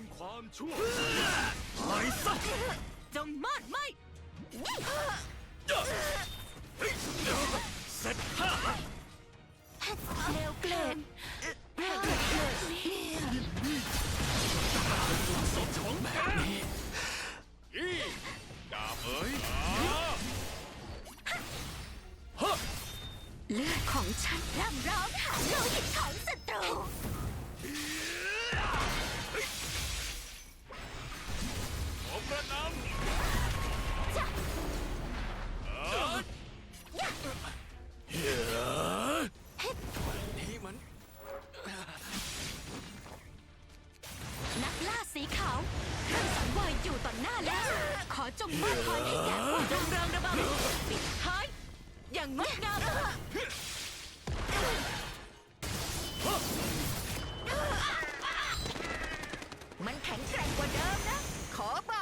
ำความชั่วไปซะจงมาดไม่เสร็จข้าเร็วเกลนแห่งเกิดนี้สมของแพ้อีดาบเอ๋ยฮะเลือดของฉันร่ำร้องหาโลหิตของศัตรู สีขาวเครื่องสังเวยอยู่ต่อหน้าแล้ว ขอจงมอบพรให้แก่ผู้ดำรงระบำปิดท้าย อย่างงดงามมันแข็งแกร่งกว่าเดิมนะ ขอบ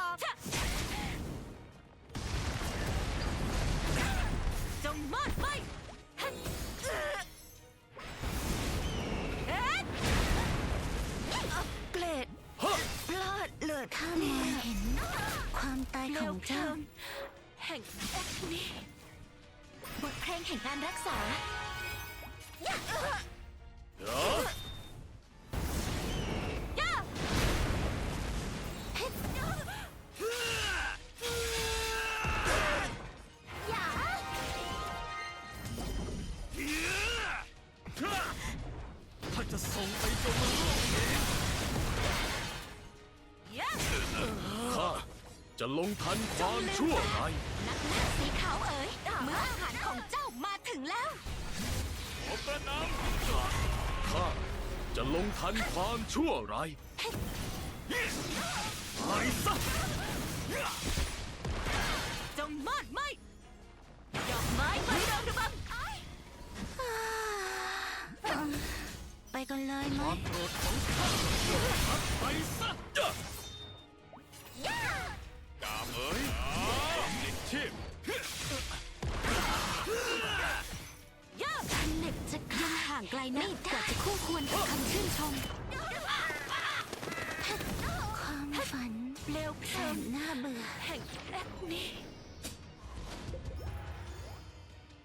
อก ดเลือดข้ามมาเห็น ความตายเร็ขวองเพลิเจ้างแห่งแอคนีบทเพลงแห่งการรักษาเดี๋ยวย่าอย่าถ้าจะส่งไปจนมันล่วงเอง จะลงทันความชั่วร้ายนักล่าสีขาวเอ๋ยเมื่ออาหารของเจ้ามาถึงแล้วผมกระนำข้าจะลงทันความชั่วร้ายไปซะจงมาดไม่ดอกไม้ไม้รองระบำไปกันเลยไหคมวามโกรธของข้าพัดไปซะ ไกลนักกว่าจะคู่ควรกับคำชื่นชม ความฝันเปลวเพแสลิงนน่าเบื่อแห่งแอคนี